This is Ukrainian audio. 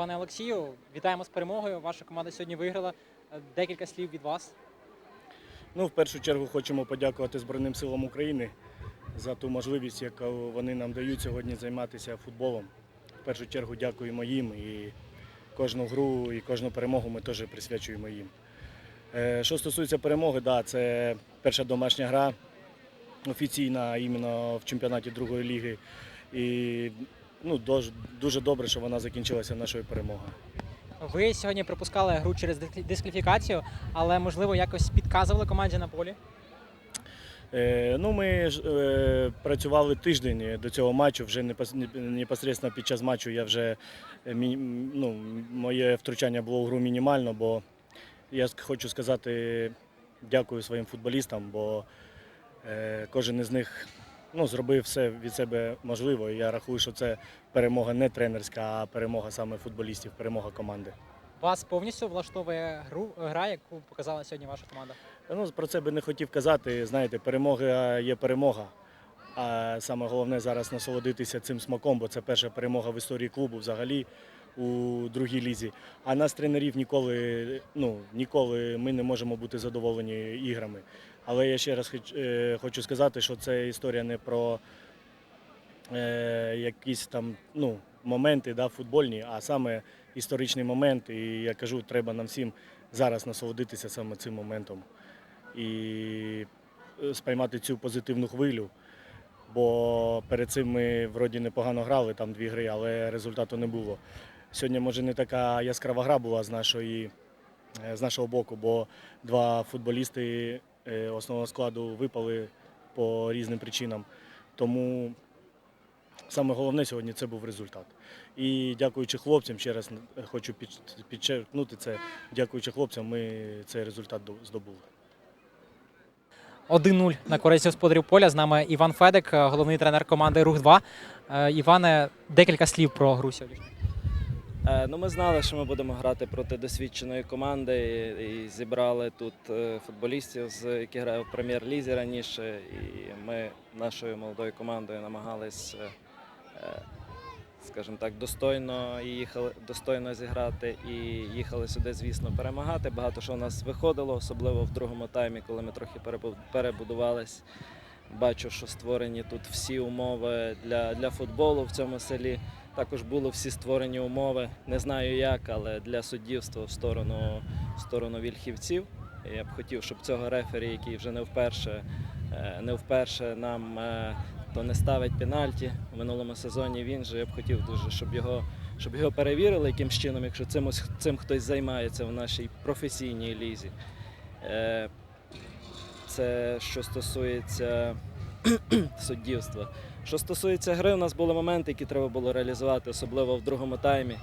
Пане Олексію, вітаємо з перемогою. Ваша команда сьогодні виграла. Е, Декілька слів від вас. Ну, в першу чергу хочемо подякувати Збройним силам України за ту можливість, яку вони нам дають сьогодні займатися футболом. В першу чергу дякуємо їм і кожну гру і кожну перемогу ми теж присвячуємо їм. Е, Що стосується перемоги, да, це перша домашня гра офіційна іменно в чемпіонаті другої ліги. І ну, дуже, добре, що вона закінчилася нашою перемогою. Ви сьогодні пропускали гру через дискваліфікацію, але можливо якось підказували команді на полі. Е, Ну, ми е, працювали тиждень до цього матчу. Вже непос- непосередньо під час матчу я вже е, мі- ну, моє втручання було в гру мінімально, бо я хочу сказати дякую своїм футболістам, бо е, кожен із них ну, зробив все від себе можливе. І Я рахую, що це перемога не тренерська, а перемога саме футболістів, перемога команди. Вас повністю влаштовує гру гра, яку показала сьогодні ваша команда. Ну, про це би не хотів казати. Знаєте, перемога є перемога. А саме головне зараз насолодитися цим смаком, бо це перша перемога в історії клубу взагалі у другій лізі. А нас тренерів ніколи, ну, ніколи ми не можемо бути задоволені іграми. Але я ще раз е, хочу сказати, що це історія не про е, якісь там ну, моменти да, футбольні, а саме історичний момент. І я кажу, треба нам всім зараз насолодитися саме цим моментом і е, спіймати цю позитивну хвилю. Бо перед цим ми вроді непогано грали, там дві гри, але результату не було. Сьогодні, може, не така яскрава гра була з, нашої, е, з нашого боку, бо два футболісти е, основного складу випали по різним причинам. Тому саме головне сьогодні це був результат. І дякуючи хлопцям, ще раз хочу підчеркнути це, дякуючи хлопцям, ми цей результат здобули. 1-0 на користь господарів поля. З нами Іван Федик, е, головний тренер команди Рух 2. Е, Іване, декілька слів про гру сьогодні. Е, Ну, ми знали, що ми будемо грати проти досвідченої команди і, зібрали тут е, футболістів, які грають в прем'єр-лізі раніше. І ми нашою молодою командою намагались, е, скажімо так, достойно їхали достойно зіграти і їхали сюди, звісно, перемагати. Багато що у нас виходило, особливо в другому таймі, коли ми трохи перебу- перебудувались. Бачу, що створені тут всі умови для, для футболу в цьому селі. Також були всі створені умови, не знаю як, але для суддівства в сторону, в сторону вільхівців. Я б хотів, щоб цього рефері, який вже не вперше, е, не вперше нам е, то не ставить пенальті в минулому сезоні. Він же я б хотів дуже, щоб його, щоб його перевірили якимсь чином, якщо цим, цим хтось займається в нашій професійній лізі. Е, Це що стосується суддівства. Що стосується гри, у нас були моменти, які треба було реалізувати, особливо в другому таймі.